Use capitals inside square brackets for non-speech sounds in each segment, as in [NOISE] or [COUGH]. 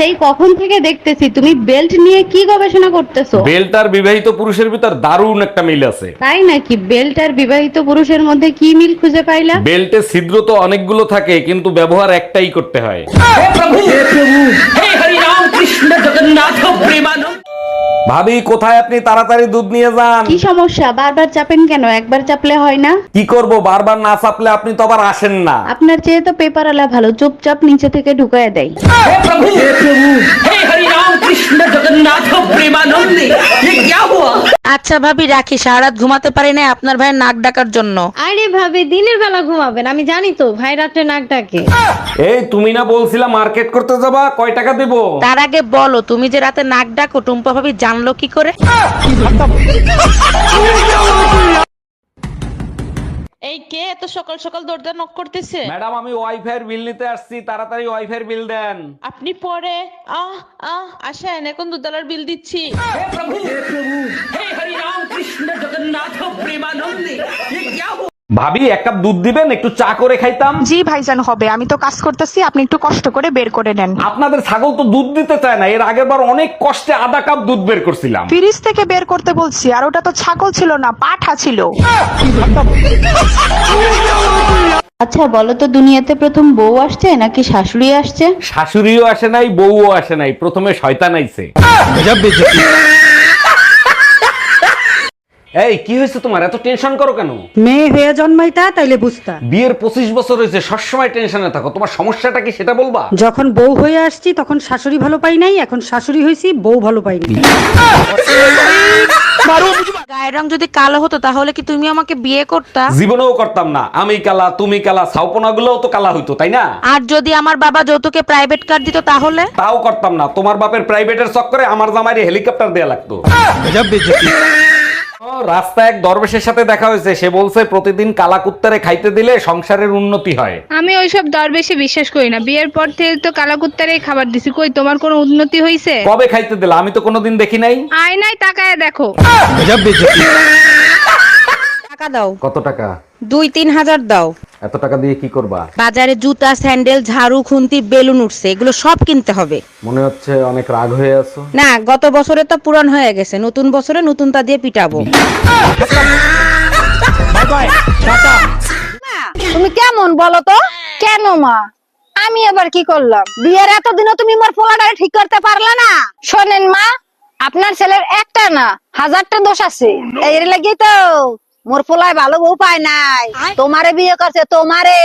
সেই কখন থেকে দেখতেছি তুমি বেল্ট নিয়ে কি গবেষণা করতেছো? বেল্ট আর বিবাহিত পুরুষের ভিতর দারুণ একটা মিল আছে। তাই নাকি? বেল্ট আর বিবাহিত পুরুষের মধ্যে কি মিল খুঁজে পাইলা? বেল্টে ছিদ্র তো অনেকগুলো থাকে কিন্তু ব্যবহার একটাই করতে হয়। ভাবি কোথায় আপনি? তাড়াতাড়ি দুধ নিয়ে যান। কি সমস্যা? বারবার চাপেন কেন? একবার চাপলে হয় না? কি করব? বারবার না চাপলে আপনি তো আবার আসেন না। আপনার চেয়ে তো পেপার আলা ভালো। চুপচাপ নিচে থেকে ঢুকায় দেয়। আচ্ছা ভাবি রাখি সারা রাত ঘুমাতে পারি না আপনার ভাই নাক ডাকার জন্য। আরে ভাবি দিনের বেলা ঘুমাবেন আমি জানি তো ভাই রাতে নাক ডাকে। এই তুমি না বলছিলা মার্কেট করতে যাবা কয় টাকা দেব? তার আগে বলো তুমি যে রাতে নাক ডাকো টুম্পা ভাবি জানলো কি করে? এই কে এত সকাল সকাল দরজা নক করতেছে? ম্যাডাম আমি ওয়াইফাই এর বিল নিতে আসছি তাড়াতাড়ি ওয়াইফাই এর বিল দেন। আপনি পরে আহ আহ আসেন এখন দুধালার বিল দিচ্ছি। হে প্রভু হে প্রভু হে হরি রাম কৃষ্ণ জগন্নাথ প্রেমানন্দ এ কিয়া ভাবি এক কাপ দুধ দিবেন একটু চা করে খাইতাম? জি ভাইজান হবে। আমি তো কাজ করতেছি আপনি একটু কষ্ট করে বের করে নেন। আপনাদের ছাগল তো দুধ দিতে চায় না এর আগের বার অনেক কষ্টে আধা কাপ দুধ বের করছিলাম। ফ্রিজ থেকে বের করতে বলছি আর ওটা তো ছাগল ছিল না পাঠা ছিল। আচ্ছা বলো তো দুনিয়াতে প্রথম বউ আসছে নাকি শাশুড়ি আসছে? শাশুড়িও আসে নাই বউও আসে নাই প্রথমে শয়তান আইছে। এই কি হয়েছে তোমার? এত টেনশন করো কেন? মেয়ে হয়ে জন্মাইতা তাইলে বুঝতা। বিয়ের পঁচিশ বছর হয়েছে সবসময় টেনশনে থাকো। তোমার সমস্যাটা কি সেটা বলবা? যখন বউ হয়ে আসছি তখন শাশুড়ি ভালো পাই নাই এখন শাশুড়ি হয়েছি বউ ভালো পাই নাই। [LAUGHS] গায়ের রং যদি কালো হতো তাহলে কি তুমি আমাকে বিয়ে করতা? জীবনেও করতাম না। আমি কালা তুমি কালা সাউপনা গুলোও তো কালা হইতো তাই না? আর যদি আমার বাবা যৌতুকে প্রাইভেট কার দিত তাহলে? তাও করতাম না। তোমার বাপের প্রাইভেটের চক্করে আমার জামাইরে হেলিকপ্টার দেয়া লাগতো। রাস্তায় এক দরবেশের সাথে দেখা হয়েছে। সে বলছে প্রতিদিন কালা কুত্তারে খাইতে দিলে সংসারের উন্নতি হয়। আমি ওইসব দরবেশে বিশ্বাস করি না। বিয়ের পর থেকে তো কালাকুত্তারে খাবার দিছি। কই তোমার কোনো উন্নতি হয়েছে কবে খাইতে দিলা? আমি তো কোনোদিন দেখি নাই। আয়নায় তাকায় দেখো। টাকা দাও। কত টাকা? দুই তিন হাজার দাও। এত টাকা দিয়ে কি করবা? বাজারে জুতা স্যান্ডেল ঝাড়ু খুন্তি বেলুন উঠছে এগুলো সব কিনতে হবে। মনে হচ্ছে অনেক রাগ হয়ে আছো। না গত বছরে তো পুরান হয়ে গেছে নতুন বছরে নতুনটা দিয়ে পিটাবো। তুমি কেমন বলো তো? কেন মা? আমি আবার কি করলাম? বিয়ের এতদিনও তুমি মোর পোলাটারে ঠিক করতে পারলা না। শোনেন মা আপনার ছেলের একটা না হাজারটা দোষ আছে। এর লাগি তো মোর পোলায় ভালো বউ পায় নাই। তোমারে বিয়ে করছে তোমারে।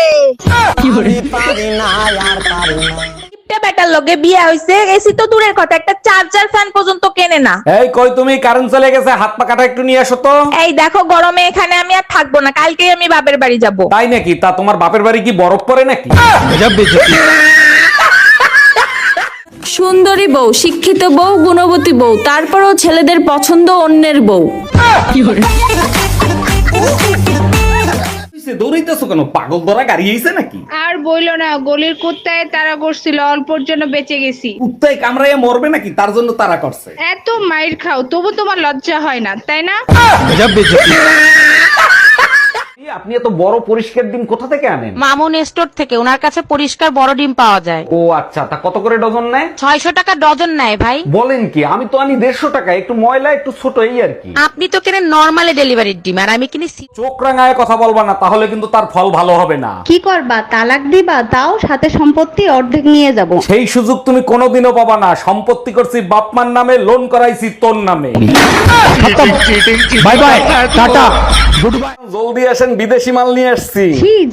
বেটার লগে বিয়ে হইছে এসি তো দূরের কথা একটা চার্জার ফ্যান পর্যন্ত কেনে না। এই কই তুমি কারেন্ট চলে গেছে হাত পা কাটা একটু নিয়ে আসো তো। এই দেখো গরমে এখানে আমি আর থাকব না কালকেই আমি বাপের বাড়ি যাব। তাই নাকি? তা তোমার বাপের বাড়ি কি বরফ পড়ে নাকি? সুন্দরী বউ শিক্ষিত বউ গুণবতী বউ তারপরও ছেলেদের পছন্দ অন্যের বউ। দৌড়াইতেছো কেন? পাগল ধরা গাড়ি আইছে নাকি? আর বইলো না গলির কুত্তায় তারা করছিল অল্পর জন্য বেঁচে গেছি। কুত্তায় কামড়াইয়া মরবে নাকি? তার জন্য তারা করছে। এত মাইর খাও তবু তোমার লজ্জা হয় না তাই না? আপনি এত বড় পরিষ্কার ডিম কোথা থেকে আনেন? মামুন স্টোর থেকে ওনার কাছে পরিষ্কার বড় ডিম পাওয়া যায়। ও আচ্ছা তা কত করে ডজন নেয়? ছয়শো টাকা ডজন নেয় ভাই। বলেন কি আমি তো আনি দেড়শো টাকা একটু ময়লা একটু ছোট এই আর কি। আপনি তো কেনেন নর্মালি ডেলিভারির ডিম আর আমি কিনি সি- চোখ রাঙায় কথা বলবা না তাহলে কিন্তু তার ফল ভালো হবে না। কি করবা তালাক দিবা তাও সাথে সম্পত্তি অর্ধেক নিয়ে যাব। সেই সুযোগ তুমি কোনোদিনও পাবা না সম্পত্তি করছি বাপমার নামে লোন করাইছি তোর নামে। Bye bye tata. জলদি আসেন বিদেশি মাল নিয়ে আসছি।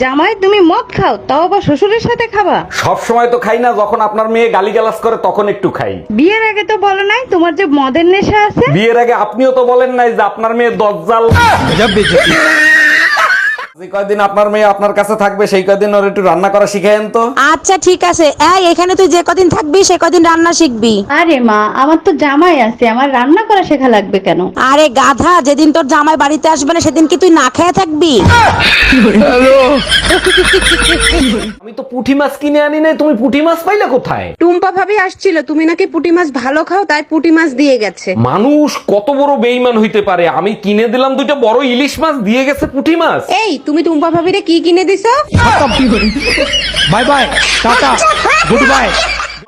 জামাই তুমি মদ খাও তাও আবার শ্বশুরের সাথে খাবা। সব সময় তো খাই না যখন আপনার মেয়ে গালিগালাজ করে তখন একটু খাই। বিয়ের আগে তো বলো নাই তোমার যে মদের নেশা আছে? বিয়ের আগে আপনিও তো বলেন নাই যে আপনার মেয়ে দজ্জাল। যে কয়দিন আপনার মেয়ে আপনার কাছে থাকবে সেই কয়দিন ওর একটু রান্না করা শিখাইন তো। আচ্ছা ঠিক আছে। এই এখানে তুই যে কদিন থাকবি সে কদিন রান্না শিখবি। আরে মা আমার তো জামাই আছে আমার রান্না করা শেখা লাগবে কেন? আরে গাধা যেদিন তোর জামাই বাড়িতে আসবে না সেদিন কি তুই না খেয়ে থাকবি? আমি তো পুঁটি মাছ কিনে আনি নাই তুমি পুঁটি মাছ পাইলে কোথায়? টুম্পা ভাবি আসছিল তুমি নাকি পুটি মাছ ভালো খাও তাই পুটি মাছ দিয়ে গেছে। মানুষ কত বড় বেইমান হইতে পারে আমি কিনে দিলাম দুইটা বড় ইলিশ মাছ দিয়ে গেছে পুঁটি মাছ। এই তুমি টুম্পা ভাবিরে কি কিনে দিছো? Bye bye tata good bye.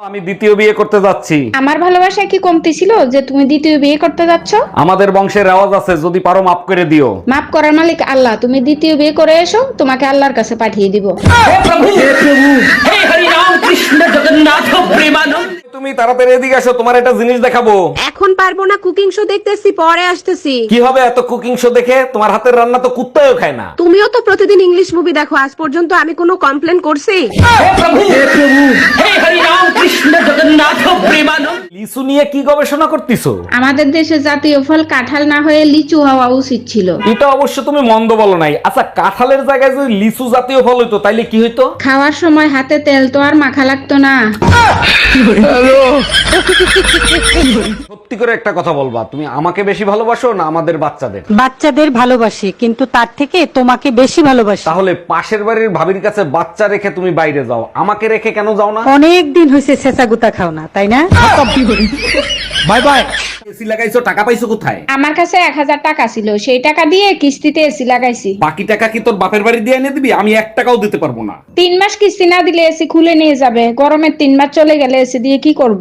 আমি দ্বিতীয় বিয়ে করতে যাচ্ছি। আমার ভালোবাসা কি কমতি ছিল যে তুমি দ্বিতীয় বিয়ে করতে যাচ্ছ? আমাদের বংশের রেওয়াজ আছে যদি পারো মাফ করে দিও। মাফ করার মালিক আল্লাহ তুমি দ্বিতীয় বিয়ে করে এসো তোমাকে আল্লাহর কাছে পাঠিয়ে দিব। তুমি তাড়াতাড়ি এদিকে আসো তোমার একটা জিনিস দেখাবো। এখন পারব না কুকিং শো দেখতেছি পরে আসতেছি। কি হবে এত কুকিং শো দেখে? তোমার হাতের রান্না তো কুত্তাও খায় না। তুমিও তো প্রতিদিন ইংলিশ মুভি দেখো আজ পর্যন্ত আমি কোনো কমপ্লেন করছি? লিসু নিয়ে কি গবেষণা করতেছো? আমাদের দেশে জাতীয় ফল কাঁঠাল না হয়ে লিচু হওয়া উচিত ছিল। এটা অবশ্য তুমি মন্দ বলো নাই। আচ্ছা কাঁঠালের জায়গায় যদি লিচু জাতীয় ফল হইতো তাইলে কি হইতো? খাওয়ার সময় হাতে তেল তো আর মাখা লাগতো না। [LAUGHS] হলো [LAUGHS] সত্যি করে একটা কথা বলবা তুমি আমাকে বেশি ভালোবাসো না আমাদের বাচ্চাদের? বাচ্চাদের ভালোবাসি কিন্তু তার থেকে তোমাকে বেশি ভালোবাসি। তাহলে পাশের বাড়ির ভাবির কাছে বাচ্চা রেখে তুমি বাইরে যাও আমাকে রেখে কেন যাও না? অনেক দিন হয়েছে শেষা গুতা খাও না তাই না? Bye bye. এসি লাগাইছো টাকা পাইছো কোথায়? আমার কাছে এক হাজার টাকা ছিল সেই টাকা দিয়ে কিস্তিতে এসি লাগাইছি। বাকি টাকা কি তোর বাপের বাড়ি দিয়ে এনে দিবি? আমি এক টাকাও দিতে পারব না। তিন মাস কিস্তি না দিলে এসি খুলে নিয়ে যাবে গরমের তিন মাস চলে গেলে এসি দিয়ে কি করব?